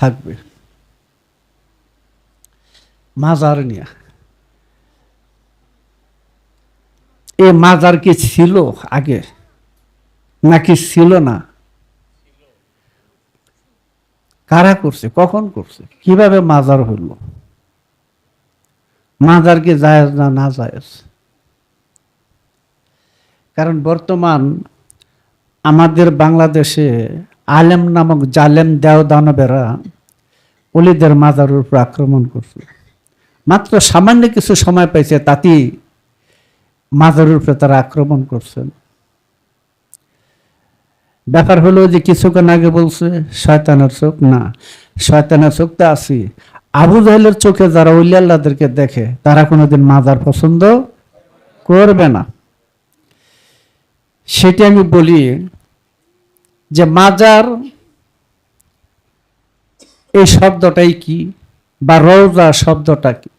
থাকবে। মাজার নিয়ে। এ মাজার কি ছিল আগে? নাকি ছিল না? কারা করছে? কখন করছে? কীভাবে মাজার হইল মাজার কি জায়েজ না না জায়েজ? কারণ বর্তমান আমাদের বাংলাদেশে আলেম নামক জালেম দেও দানবেরা অলিদের মাজারের উপর আক্রমণ করছে। মাত্র সামান্য কিছু সময় পাইছে তাতেই মাজারের উপরে তারা আক্রমণ করছেন। ব্যাপার হলো যে কিছুক্ষণ আগে বলছে, শয়তানের চোখ? না, শয়তানের চোখ তো আছি। আবু জাহেলের চোখে যারা ওলি আল্লাহদেরকে দেখে, তারা কোনোদিন মাজার পছন্দ করবে না। সেটি আমি বলি যে মাজার এই শব্দটাই কি বা রওজা শব্দটা কি?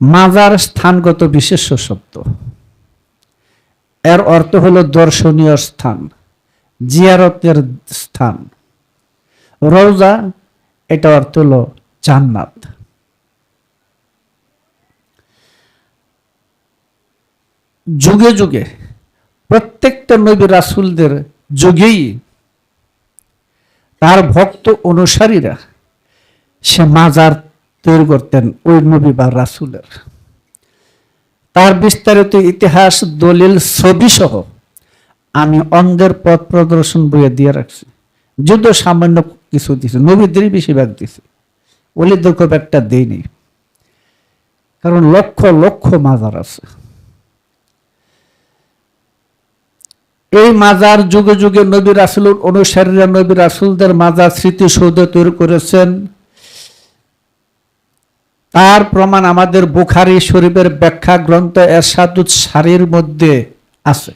মাজার স্থানগত বিশেষ্য শব্দ। এর অর্থ হলো দর্শনীয় স্থান, জিয়ারতের স্থান। রওজা, এটা অর্থ হলো জান্নাত। যুগে যুগে প্রত্যেকটা নবী রাসুলদের যুগেই তার ভক্ত অনুসারীরা সে মাজার তৈরি করতেন ওই নবী বা রাসুলের। তার বিস্তারিত ইতিহাস, দলিল ছবি সহ আমি অন্ধের পথ প্রদর্শন বইয়ে দিয়ে রাখছি। যুদ্ধ সামান্য কিছু দিছে নবীদেরই বেশিরভাগ দিছে। অলিদের খুব একটা দেয়নি। কারণ লক্ষ লক্ষ মাজার আছে। এই মাজার যুগে যুগে নবী রাসুল অনুসারীরা নবী রাসুলদের মাজার স্মৃতিসৌধ তৈরি করেছেন। তার প্রমাণ আমাদের বুখারি শরীফের ব্যাখ্যা গ্রন্থ এরশাদুদ সারির মধ্যে আছে।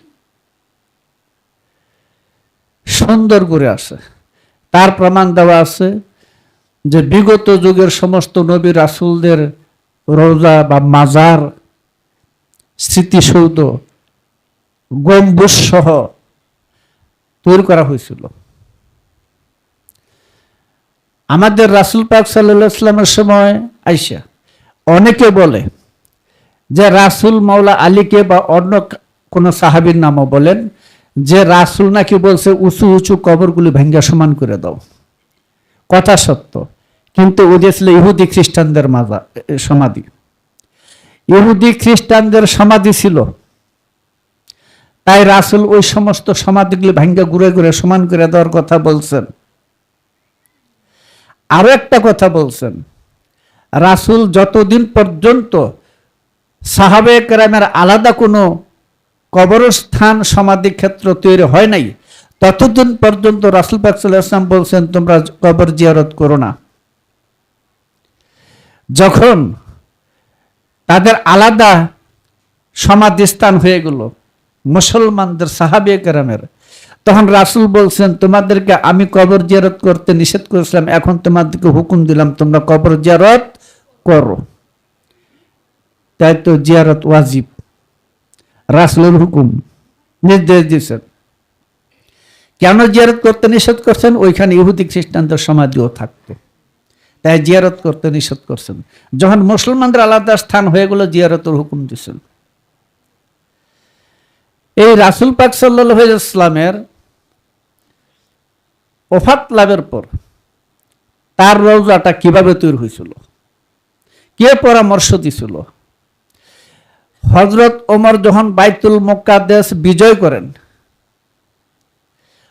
সুন্দর করে আছে। তার প্রমাণ দেওয়া আছে যে বিগত যুগের সমস্ত নবী রাসুলদের রোজা বা মাজার স্মৃতিসৌধ গম্বুজ সহ তৈরি করা হয়েছিল। আমাদের রাসুল পাক সাল্লাহ ইসলামের সময় আইসা অনেকে বলে যে রাসুল মাওলা আলীকে বা অন্য কোন সাহাবীর নামও বলেন যে রাসুল নাকি বলছে, উঁচু উঁচু কবরগুলি ভেঙ্গা সমান করে দাও। কথা সত্য, কিন্তু ওদের ছিল ইহুদি খ্রিস্টানদের মাজা সমাধি। ইহুদি খ্রিস্টানদের সমাধি ছিল তাই রাসুল ওই সমস্ত সমাধিগুলি ভাঙ্গা, ঘুরে ঘুরে সমান করে দেওয়ার কথা বলছেন। আরও একটা কথা বলছেন। রাসুল যতদিন পর্যন্ত সাহাবে কেরামের আলাদা কোনো কবরস্থান, সমাধি ক্ষেত্র তৈরি হয় নাই, ততদিন পর্যন্ত রাসুল পাকসাল্লাহ ইসলাম বলছেন, তোমরা কবর জিয়ারত করো না। যখন তাদের আলাদা সমাধিস্থান হয়ে গেল মুসলমানদের সাহাবে কেরামের। তখন রাসুল বলছেন, তোমাদেরকে আমি কবর জিয়ারত করতে নিষেধ করেছিলাম, এখন তোমাদেরকে হুকুম দিলাম, তোমরা কবর জিয়ারত করো। তাই তো জিয়ারত ওয়াজিব। রাসুলের হুকুম। নির্দেশ দিয়েছেন। কেন জিয়ারত করতে নিষেধ করছেন? ওইখানে ইহুদি খ্রিস্টানদের সমাধিও থাকতো। তাই জিয়ারত করতে নিষেধ করছেন। যখন মুসলমানদের আলাদা স্থান হয়ে গেল, জিয়ারতের হুকুম দিয়েছেন। এই রাসুল পাক সাল্লাহ ইসলামের ওফাত লাভের পর তার রোজাটা কীভাবে তৈরি হয়েছিল? কে পরামর্শ দিছিল? হজরত ওমর যখন বাইতুল মক্কা দেশ বিজয় করেন,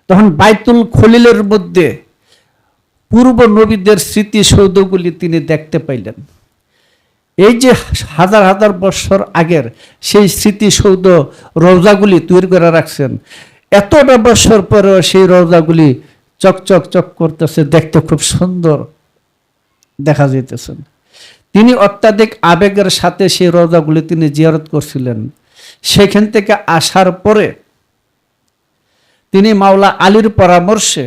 তখন বাইতুল খলিলের মধ্যে পূর্ব নবীদের স্মৃতিসৌধগুলি তিনি দেখতে পাইলেন। এই যে হাজার হাজার বছর আগের সেই স্মৃতিসৌধ রোজাগুলি তৈরি করে রাখছেন এতটা বছর পরেও সেই রোজাগুলি চকচক চক করতেছে, দেখতে খুব সুন্দর দেখা যাইতেছেন তিনি অত্যাধিক আবেগের সাথে সেই রোজাগুলি তিনি জিয়ারত করছিলেন। সেখান থেকে আসার পরে তিনি মাওলা আলীর পরামর্শে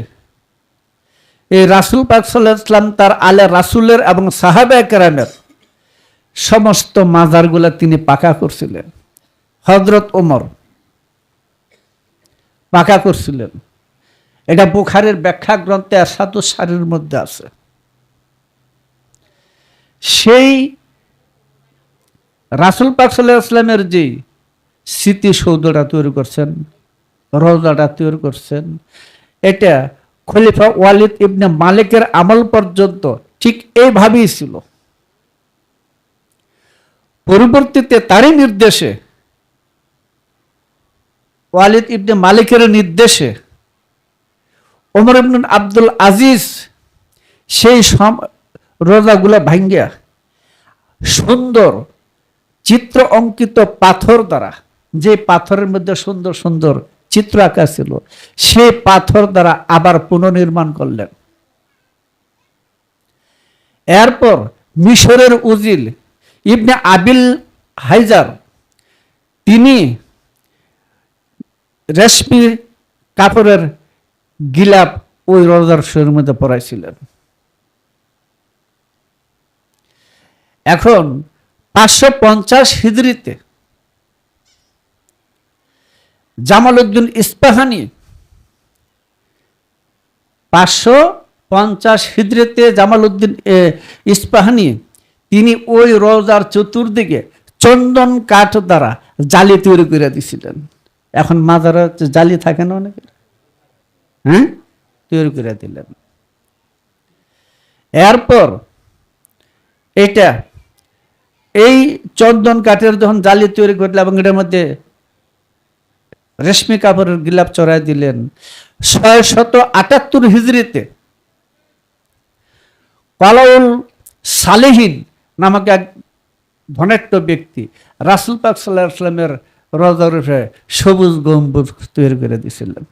এই রাসুল পাক ইসলাম তার আলে রাসুলের এবং সাহাবে কেরামের সমস্ত মাজারগুলা তিনি পাকা করছিলেন। হজরত ওমর পাকা করছিলেন। এটা বুখারের ব্যাখ্যা গ্রন্থে আসাদু সারির মধ্যে আছে। সেই রাসুল পাক সাল্লাহ ইসলামের যে স্মৃতিসৌধটা তৈরি করছেন, রোজাটা তৈরি করছেন, এটা খলিফা ওয়ালিদ ইবনে মালিকের আমল পর্যন্ত ঠিক এইভাবেই ছিল। পরবর্তীতে তারই নির্দেশে। ওয়ালিদ ইবনে মালিকের নির্দেশে। ওমর ইবনুল আব্দুল আজিজ সেই সম রোজাগুলো ভাঙ্গিয়া সুন্দর চিত্র অঙ্কিত পাথর দ্বারা, যে পাথরের মধ্যে সুন্দর সুন্দর চিত্র আঁকা ছিল, সেই পাথর দ্বারা আবার পুনর্নির্মাণ করলেন। এরপর মিশরের উজিল ইবনে আবিল হাইজার, তিনি রেশমি কাপড়ের গিলাপ ওই রোজার শরীরের মধ্যে পড়াইছিলেন এখন পাঁচশো পঞ্চাশ হিজড়িতে জামাল উদ্দিন ইস্পাহানি পাঁচশো পঞ্চাশ হিজড়িতে জামাল উদ্দিন ইস্পাহানি তিনি ওই রোজার চতুর্দিকে চন্দন কাঠ দ্বারা জালি তৈরি করে দিছিলেন। এখন মাজারা জালি থাকে না অনেকের হ্যাঁ? তৈরি করে দিলেন। এরপর এটা, এই চন্দন কাঠের যখন জালি তৈরি করলে এবং এটার মধ্যে রেশমি কাপড়ের গিলাপ চড়াই দিলেন ছয় শত আটাত্তর হিজড়িতে কলাউল সালেহীন নামক এক ধনাট্য ব্যক্তি রাসুল পাক সাল্লাহ আসলামের রজার সবুজ গম্বুজ তৈরি করে দিয়েছিলেন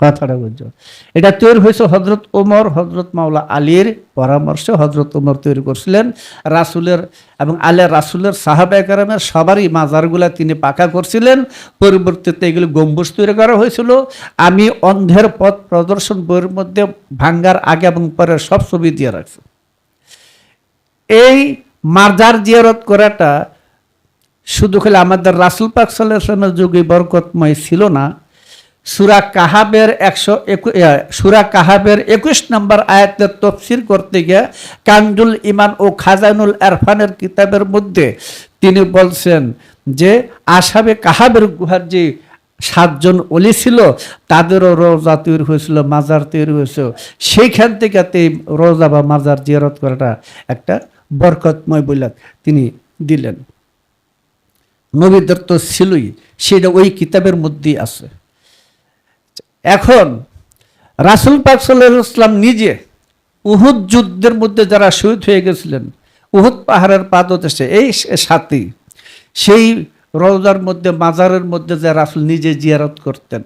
কথাটা বুঝছ? এটা তৈরি হয়েছে হজরত ওমর হজরত মাওলা আলীর পরামর্শে হজরত ওমর তৈরি করছিলেন। রাসুলের এবং আলে রাসুলের সাহাবা একরামের সবারই মাজারগুলা তিনি পাকা করছিলেন। পরবর্তীতে এগুলি গম্বুজ তৈরি করা হয়েছিল। আমি অন্ধের পথ প্রদর্শন বইয়ের মধ্যে ভাঙ্গার আগে এবং পরে সব ছবি দিয়ে রাখছি। এই মাজার জিয়ারত করাটা শুধু খালি আমাদের রাসুল পাক সাল্লাহ যুগে বরকতময় ছিল না। সুরা কাহাবের একশো সুরা কাহাবের একুশ নম্বর আয়াতের তফসির করতে গিয়ে কাঞ্জুল ইমান ও খাজানুল আরফানের কিতাবের মধ্যে তিনি বলছেন যে, আসাবে কাহাবের গুহার যে সাতজন অলি ছিল, তাদেরও রোজা তৈরি হয়েছিল, মাজার তৈরি হয়েছিল সেইখান থেকে রোজা বা মাজার জিয়ারত করাটা একটা বরকতময় বলে তিনি দিলেন। নবীদের তো ছিলই, সেটা ওই কিতাবের মধ্যেই আছে। এখন রাসুল পাক সাল্লাম নিজে উহুদ যুদ্ধের মধ্যে যারা শহীদ হয়ে গেছিলেন, উহুদ পাহাড়ের পাদদেশে, এই সাথী, সেই রোজার মধ্যে, মাজারের মধ্যে যে রাসুল নিজে জিয়ারত করতেন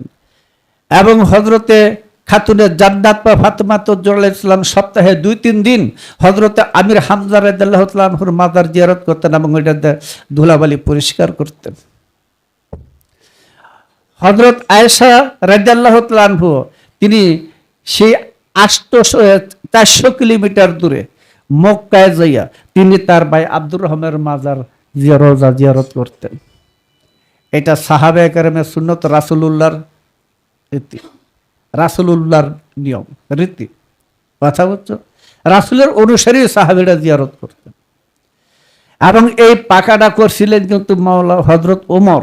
এবং হজরতে খাতুনের জান্নাত বা ফাতেমাত ইসলাম সপ্তাহে দুই, তিন দিন হজরতে আমির হামজা রাহুর মাজার জিয়ারত করতেন এবং ওইটাতে ধুলাবালি পরিষ্কার করতেন। হজরত আয়েশা রাজ্লাহ তালহু তিনি সেই আটশো, চারশো কিলোমিটার দূরে মক্কায় যাইয়া তিনি তার ভাই আব্দুর রহমের মাজার জিয়ারজা জিয়ারত করতেন। এটা সাহাবে কারেমের সুন্নত রাসুলুল্লাহর রীতি রাসুলুল্লাহর নিয়ম, রীতি। কথা বলছো? রাসুলের অনুসারী সাহাবিরা জিয়ারত করতেন। এবং এই পাকাটা করছিলেন কিন্তু মাওলা হজরত ওমর।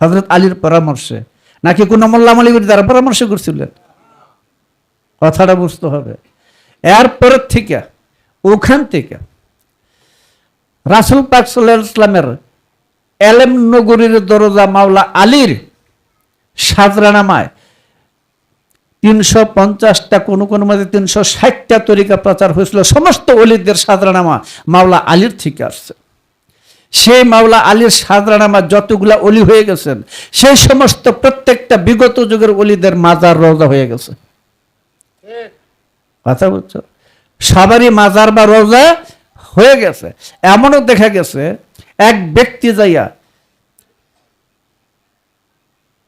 হজরত আলীর পরামর্শে। নাকি কোন মোল্লা মালিকের দ্বারা পরামর্শ করছিলেন? কথাটা বুঝতে হবে। এরপরের থেকে, ওখান থেকে রাসুল পাক সাল্লামের এলেম নগরীর দরজা মাওলা আলীর সাজরানামায় তিনশো পঞ্চাশটা, কোনো কোনো মধ্যে তিনশো ষাটটা তরিকা প্রচার হয়েছিল। সমস্ত অলিদের সাজরানামা মাওলা আলীর থেকে আসছে। সেই মাওলা আলীর সাদরানামা যতগুলা অলি হয়ে গেছেন, সেই সমস্ত প্রত্যেকটা বিগত যুগের অলিদের মাজার রোজা হয়ে গেছে। কথা বলছো? সবারই মাজার বা রোজা হয়ে গেছে। এমনও দেখা গেছে, এক ব্যক্তি যাইয়া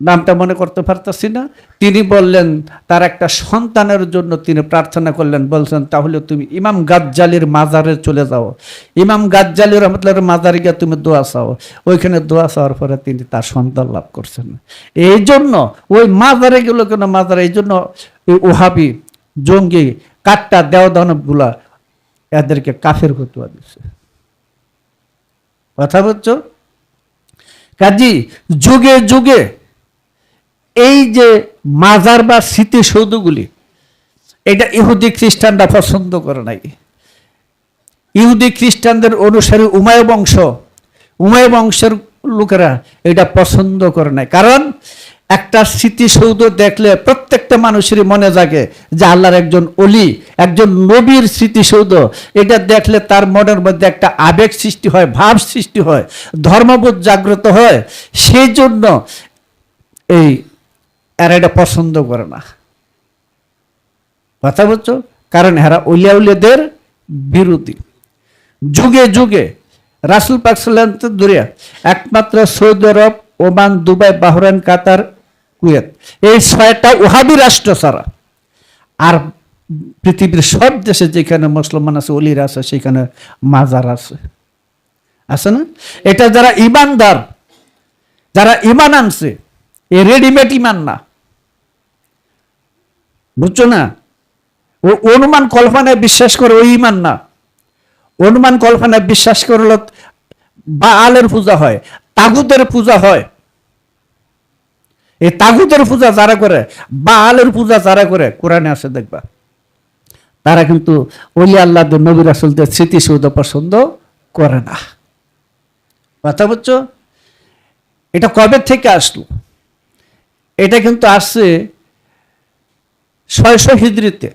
নামটা মনে করতে পারতেছি না। তিনি বললেন, তার একটা সন্তানের জন্য তিনি প্রার্থনা করলেন। বলছেন, তাহলে তুমি ইমাম গাজ্জালির মাজারে চলে যাও। ইমাম গাজ্জালি রহমতুল্লাহর মাজারে গিয়ে তুমি দোয়া চাও। ওইখানে দোয়া চাওয়ার পরে তিনি তার সন্তান লাভ করছেন। এই জন্য ওই মাজারে গেল কেন মাজারে? এই জন্য ওহাবি, জঙ্গি কাট্টা দেওদানবগুলা এদেরকে কাফের ফতুয়া দিচ্ছে কথা বলছো? কাজী, যুগে যুগে এই যে মাজার বা স্মৃতিসৌধগুলি, এটা ইহুদি খ্রিস্টানরা পছন্দ করে নাই। ইহুদি খ্রিস্টানদের অনুসারী উমায় বংশ উমায় বংশের লোকেরা এটা পছন্দ করে নাই। কারণ একটা স্মৃতিসৌধ দেখলে প্রত্যেকটা মানুষেরই মনে জাগে যে আল্লাহর একজন অলি একজন নবীর স্মৃতিসৌধ। এটা দেখলে তার মনের মধ্যে একটা আবেগ সৃষ্টি হয়, ভাব সৃষ্টি হয়, ধর্মবোধ জাগ্রত হয়। সেই জন্য এই এরা এটা পছন্দ করে না। কথা বলছো কারণ এরা উলিয়া উলিয়াদের বিরোধী। যুগে যুগে রাসুল পাক দূরে একমাত্র Saudi Arab, Oman, Dubai, Bahrain, Qatar, Kuwait. এই ছয়টা ওহাবি রাষ্ট্র ছাড়া। আর পৃথিবীর সব দেশে যেখানে মুসলমান আছে অলিরা আছে, সেখানে মাজার আছে। আছে না? এটা যারা ইমানদার যারা ইমান আনছে এ রেডিমেড ইমান না। বুঝছ না? ও অনুমান কল্পনায় বিশ্বাস করে ওই ইমান না। অনুমান কল্পনায় বিশ্বাস করল বা আলের পূজা হয়, তাগুতের পূজা হয়। এই তাগুতের পূজা যারা করে বা আলের পূজা যারা করে, কোরআনে আছে দেখবা। তারা কিন্তু অলি আল্লাহ নবী রাসুলদের স্মৃতিসৌধ পছন্দ করে না। কথা বুঝছ? এটা কবে থেকে আসলো? এটা কিন্তু আসছে ছয়শো হিজড়িতে।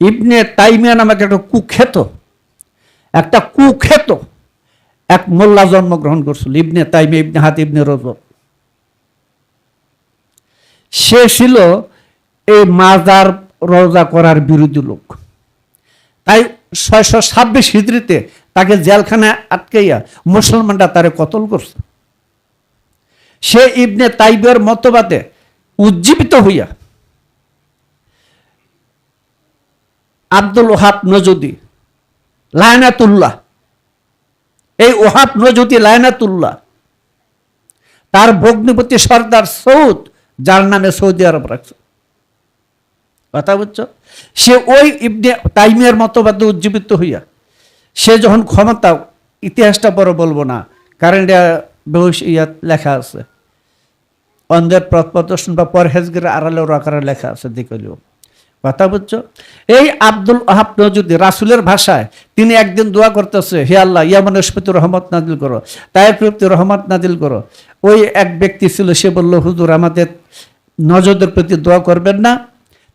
ইবনে তাইমিয়া নামক একটা কুখ্যাত একটা কুখ্যাত এক মোল্লা জন্মগ্রহণ করছিল, ইবনে তাইমিয়া, ইবনে হাত, ইবনে রজব। সে ছিল এই মাজার রোজা করার বিরোধী লোক। তাই ছয়শো ছাব্বিশ হিজড়িতে তাকে জেলখানায় আটকাইয়া মুসলমানরা তারে কতল করছে। সে ইবনে তাইবের মতবাদে উজ্জীবিত হইয়া আব্দুল ওহাব নজদি, লায়নাতুল্লাহ। এই ওহাব নজদি, লায়নাতুল্লাহ, তার ভগ্নিপতি সর্দার সৌদ, যার নামে সৌদি আরব রাখছে। কথা বুঝছ? সে ওই ইবনে তাইমিয়ার মতবাদে উজ্জীবিত হইয়া, সে যখন ক্ষমতা, ইতিহাসটা বড় বলব না, কারণ এটা ইয়াত লেখা আছে। অন্ধের পথ প্রদর্শন বা পরহেজগির আড়ালেও আকারে লেখা আছে দিকলিও কথা বুঝছ? এই আব্দুল আহাব নজুদ্দি রাসুলের ভাষায় তিনি একদিন দোয়া করতেছে, হে আল্লাহ, ইয়ামন স্মৃতি রহমত নাদিল করো তায়ের প্রতি রহমত নাদিল করো। ওই এক ব্যক্তি ছিল, সে বলল, হুজুর, আমাদের নজরদের প্রতি দোয়া করবেন না।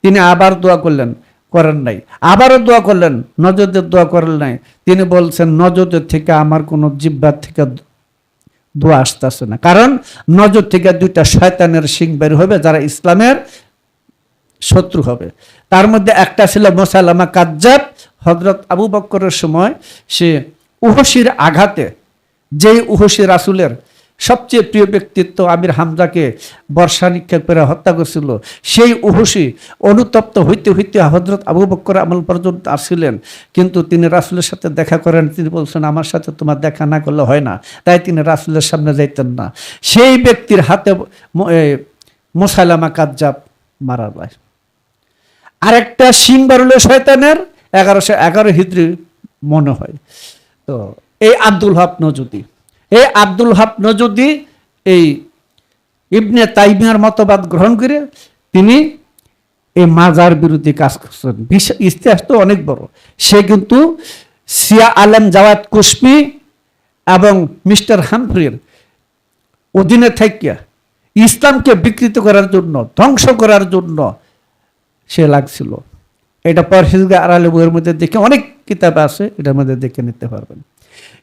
তিনি আবার দোয়া করলেন, করেন নাই। আবারও দোয়া করলেন, নজরদের দোয়া করেন নাই। তিনি বলছেন, নজরদের থেকে আমার কোনো জিব্বার থেকে দোয়া আসতেছে না। কারণ নজর থেকে দুইটা শয়তানের সিং বের হবে, যারা ইসলামের শত্রু হবে। তার মধ্যে একটা ছিল মোসালামা কাজ্জাব। হজরত আবু বক্করের সময় সে উহসির আঘাতে, যেই উহসি রাসুলের সবচেয়ে প্রিয় ব্যক্তিত্ব আমির হামজাকে বর্ষা নিক্ষেপ করে হত্যা করছিল, সেই উহসি অনুতপ্ত হইতে হইতে হজরত আবু বক্কর আমল পর্যন্ত আসছিলেন কিন্তু তিনি রাসুলের সাথে দেখা করেন, তিনি বলছেন, আমার সাথে তোমার দেখা না করলে হয় না। তাই তিনি রাসুলের সামনে যাইতেন না। সেই ব্যক্তির হাতে মোসালামা কাজ্জাব মারা যায়। আরেকটা সিং বারুল শয়তানের এগারোশো এগারো হিদ্রি মনে হয়। তো এই আব্দুল হাব নজুদি। এই আব্দুল হাব নজুদি এই ইবনে তাইমিয়ার মতবাদ গ্রহণ করে তিনি এই মাজার বিরোধী কাজ করছেন। বিশ- ইতিহাস তো অনেক বড়। সে কিন্তু সিয়া আলম জাওয়াত কুসমি এবং মিস্টার হামফ্রির অধীনে থাকিয়া ইসলামকে বিকৃত করার জন্য, ধ্বংস করার জন্য সে লাগছিল। এটা পরহেজগা আড়ালে বইয়ের মধ্যে দেখে অনেক কিতাব আছে, এটার মধ্যে দেখে নিতে পারবেন।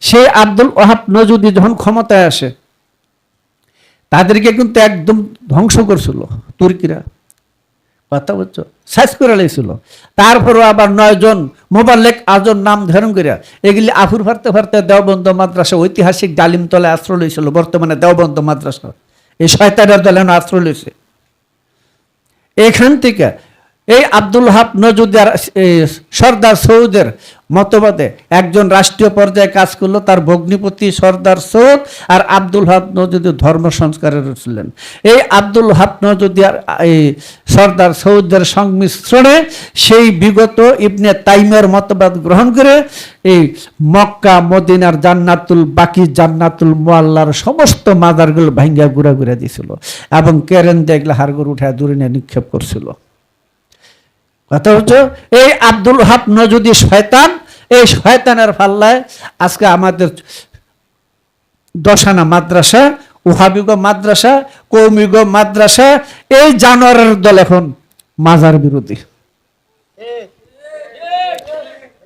সে আব্দুল ওহাব নজুদি যখন ক্ষমতায় আসে, তাদেরকে কিন্তু একদম ধ্বংস করছিল, তুর্কিরা। কথা বলছো? শেষ করে লাইছিল। তারপরও আবার নয়জন মোবাল্লেক আজন নাম ধারণ করিয়া এগুলি আফুর ফারতে ফারতে দেওবন্দ মাদ্রাসা, ঐতিহাসিক ডালিমতলায় আশ্রয় লইছিল, বর্তমানে দেওবন্দ মাদ্রাসা। এই শয়তানের দলে আশ্রয় লইছে। এখান থেকে এই আব্দুল হাব নজুদার সর্দার সৌদের মতবাদে একজন রাষ্ট্রীয় পর্যায়ে কাজ করল, তার ভগ্নিপতি সর্দার সৌদ আর আব্দুল হাব নজুদি ধর্ম সংস্কারের ছিলেন এই আব্দুল হাব নজুদি আর এই সর্দার সৌদের সংমিশ্রণে সেই বিগত ইবনে তাইমের মতবাদ গ্রহণ করে এই মক্কা, মদিনার জান্নাতুল বাকি, জান্নাতুল মোয়াল্লার সমস্ত মাদারগুলো ভাঙ্গা গুড়া গুড়া দিছিল এবং কেরেন দেখলে হাড়গুড় উঠায় দূরে নিক্ষেপ করছিল। কথা হচ্ছে, এই আব্দুল হাব নজুদি শয়তান, এই শয়তানের ফাল্লায় আজকে আমাদের দশানা মাদ্রাসা, উহাবিগ মাদ্রাসা, কৌমিগ মাদ্রাসা, এই জানোয়ারের দল এখন মাজার বিরোধী।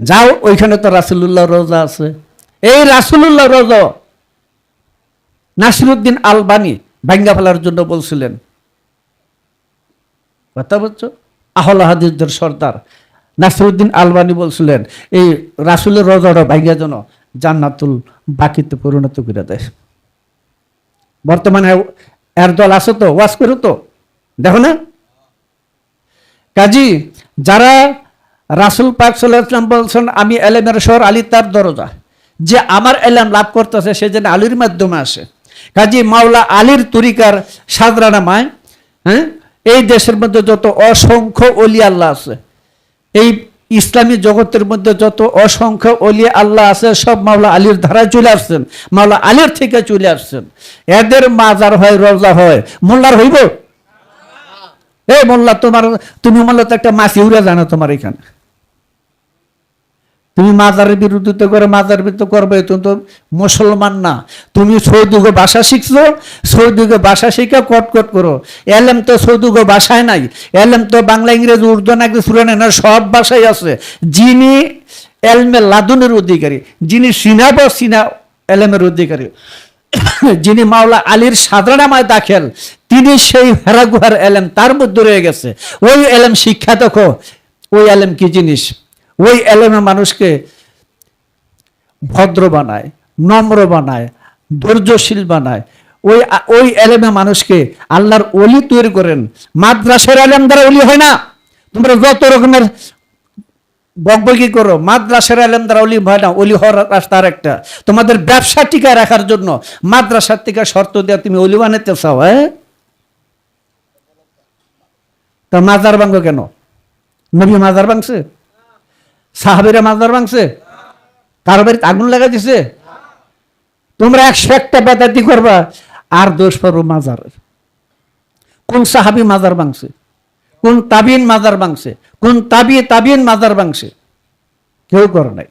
যাও, ওইখানে তো রাসুলুল্লাহ রোজা আছে। এই রাসুলুল্লাহ রোজা নাসিরুদ্দিন আলবানি ভাঙ্গা ফেলার জন্য বলছিলেন। কথা বলছো আহল হাদিসদের সর্দার। নাসিরুদ্দিন আলবানি বলছিলেন, এই রাসুলের রোজাটা ভাঙ্গা যেন জান্নাতুল বাকিতে পরিণত করে দেয়। বর্তমানে এর দল আছে তো, ওয়াজ করো তো, দেখো না। কাজী, যারা রাসুল পাক সাল্লাম বলছেন, আমি এলেমের শহর আলী তার দরজা, যে আমার এলেম লাভ করতেছে, সে যেন আলীর মাধ্যমে আসে। কাজী, মাওলা আলীর তরিকার সাদরানামায় হ্যাঁ? এই দেশের মধ্যে যত অসংখ্য অলি আল্লাহ আছে, এই ইসলামী জগতের মধ্যে যত অসংখ্য অলি আল্লাহ আছে, সব মাওলা আলীর ধারায় চলে আসছেন। মাওলা আলীর থেকে চলে আসছেন। এদের মাজার হয় রোজা হয়। মোল্লার হইব? এই মোল্লা, তোমার, তুমি মোল্লা তো একটা মাসি উড়ে জানো তোমার এখানে। তুমি মাজারের বিরোধিতা করে মাজার বিরুদ্ধে করবে, তুমি তো মুসলমান না। তুমি সৌদুগো ভাষা শিখছো, সৌদুগো ভাষা শিখে কট কট করো। এলেম তো সৌদুগো ভাষায় নাই, এলেম তো বাংলা, ইংরেজি, উর্দু, নাকি সুরানে না, সব ভাষায় আছে। যিনি এলমে লাদুনের অধিকারী, যিনি সিনাব সিনা এলেমের অধিকারী, যিনি মাওলা আলীর সাধারণামায় দাখেল, তিনি সেই হেরাগুহার এলেম তার মধ্যে রয়ে গেছে। ওই এলেম শিক্ষা দেখো, ওই এলেম কি জিনিস? ওই এলেমে মানুষকে ভদ্র বানায়, নম্র বানায়, ধৈর্যশীল বানায়। ওই ওই এলেমে মানুষকে আল্লাহর অলি তৈরি করেন। মাদ্রাসার এলেম দ্বারা অলি হয় না। তোমরা যত রকমের বকবকি করো, মাদ্রাসার এলেম দ্বারা অলি হয় না অলি হওয়ার রাস্তা একটা তোমাদের ব্যবসা টিকায় রাখার জন্য মাদ্রাসার থেকে শর্ত দেওয়া তুমি অলি বানাতে চাও হ্যাঁ? তা মাজার ভাঙ্গ কেন? নবী মাজার ভাঙছে? সাহাবিরা মাজার ভাঙছে? কারও বাড়িতে আগুন লাগা দিছে? তোমরা একশো একটা বেদাতি করবা আর দোষ পাবো মাজার। কোন সাহাবি মাজার ভাঙছে? কোন তাবিন মাজার ভাঙছে? কোন তাবি তাবিন মাজার ভাঙছে? কেউ করে নাই।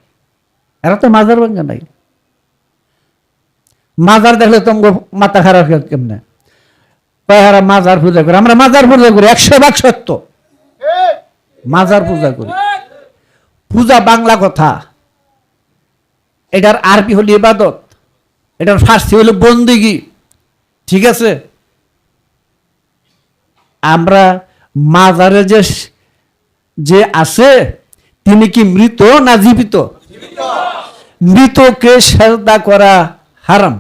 এরা তো মাজার ভাঙে নাই। মাজার দেখলে তোমার মাথা খারাপ কেমনে? কয়ারা মাজার পূজা করে। আমরা মাজার পূজা করি একশো ভাগ সত্য। মাজার পূজা করি। পূজা বাংলা কথা। এটার আরবি হলো ইবাদত, এটার ফার্সি হলো বন্দিগি। ঠিক আছে? আমরা মাজারে যে যে আছে, তিনি কি মৃত না জীবিত? মৃতকে সেজদা করা হারাম।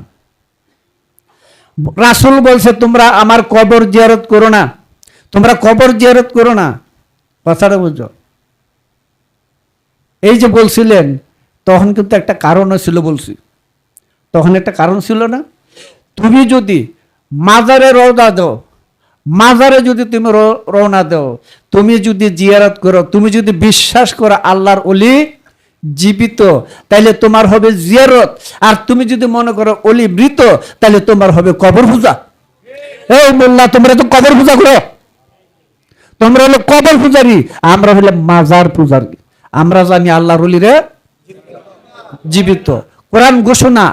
রাসুল বলছে, তোমরা আমার কবর জিয়ারত করো না। তোমরা কবর জিয়ারত করো না। কথাটা বুঝো এই যে বলছিলেন, তখন কিন্তু একটা কারণও ছিল বলছি। তখন একটা কারণ ছিল না। তুমি যদি মাজারে রওনা দাও, মাজারে যদি তুমি রওনা দাও, তুমি যদি জিয়ারত করো, তুমি যদি বিশ্বাস করো আল্লাহর অলি জীবিত, তাইলে তোমার হবে জিয়ারত। আর তুমি যদি মনে করো অলি মৃত তাহলে তোমার হবে কবর পূজা। এই মোল্লা, তোমরা তো কবর পূজা করো। তোমরা হলো কবর পূজারি, আমরা হলে মাজার পূজারি। আমরা জানি আল্লাহর অলিরে জীবিত। কোরআন ঘোষণা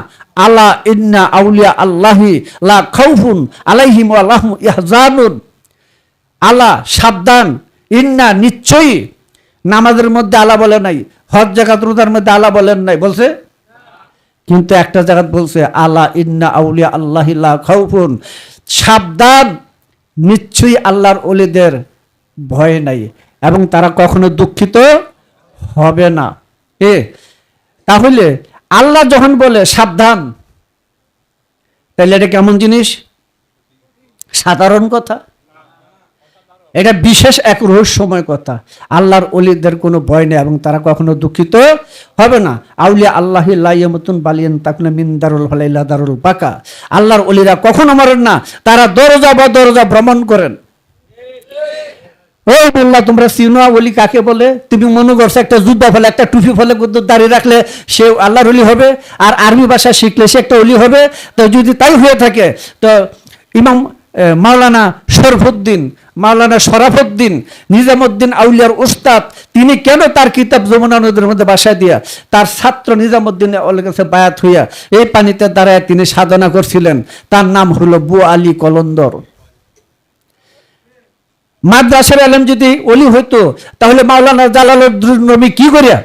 আল্লাহ ইন্না আউলিয়া আল্লাহি লা খাউফুন আলাইহিম আল্লাহম ইয়াহজানুন। আল্লাহ সাবধান, ইন্না নিশ্চয়ই নামাজের মধ্যে আল্লাহ বলে নাই, হজ জাকাত রোজার মধ্যে আল্লাহ বলেন নাই। বলছে? কিন্তু একটা জায়গাত বলছে আল্লাহ ইন্না আউলিয়া আল্লাহি লা খাউফুন। সাবধান, নিশ্চয়ই আল্লাহর অলিদের ভয় নাই এবং তারা কখনো দুঃখিত হবে না। এ, তাহলে আল্লাহ যখন বলে, সাবধান তাহলে এটা কেমন জিনিস? সাধারণ কথা। এটা বিশেষ এক রহস্যময় কথা। আল্লাহর অলিদের কোনো ভয় নেই এবং তারা কখনো দুঃখিত হবে না। আউলিয়া আল্লাহ লাইয়ামতুন বালিয়ান তাকুনা মিন্দারুল হলাইলা দারুল পাকা আল্লাহর অলিরা কখনো মরেন না। তারা দরজা বা দরজা ভ্রমণ করেন। ওই বললা, তোমরা সিনোয়া বলি কাকে বলে? তুমি মনে করছ একটা জুব্বা ফলে, একটা টুপি ফলে দাঁড়িয়ে রাখলে সে আল্লাহর অলি হবে, আর আরবি ভাষা শিখলে সে একটা অলি হবে? তো যদি তাই হয়ে থাকে, তো ইমাম মাওলানা শরফুদ্দিন, মাওলানা শরাফুদ্দিন, নিজামুদ্দিন আউলিয়ার উস্তাদ, তিনি কেন তার কিতাব যমুনা নদীর মধ্যে বাসায় দিয়া তার ছাত্র নিজামুদ্দিন কাছে বায়াত হইয়া এই পানিতে দাঁড়ায় তিনি সাধনা করছিলেন? তার নাম হলো বু আলী কলন্দর। মাদ্রাসার আলেম যদি অলি হইতো, তাহলে মাওলানা জালালুদ্দিন নবী কি করিয়া?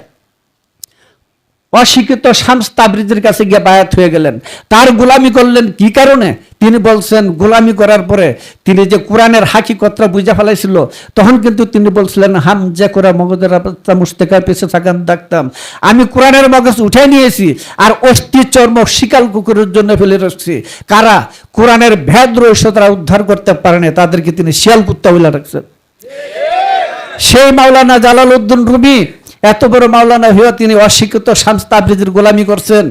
অশিক্ষিত শামস তাবরিজের কাছে গিয়ে বায়াত হয়ে গেলেন। তার গোলামি করলেন কি কারণে? তিনি বলছেন, গোলামি করার পরে তিনি যে কোরআনের হাকিকতটা বুঝে ফেলাইছিল, তখন কিন্তু তিনি বলছিলেন হাম যে কোরআন মগজের মুস্তেকার পেছে থাকান দেখতাম আমি কোরআনের মগজ উঠে নিয়েছি আর অস্থি চর্ম শিকাল কুকুরের জন্য ফেলে রাখছি। কারা কোরআনের ভেদ রহস্য তারা উদ্ধার করতে পারেনি তাদেরকে তিনি শিয়াল কুত্তা বলে রাখছেন সেই মাওলানা জালাল উদ্দিন রুমি, এত বড় মাওলানা হইয়া তিনি অশিক্ষিত শামস গোলামি করছেন।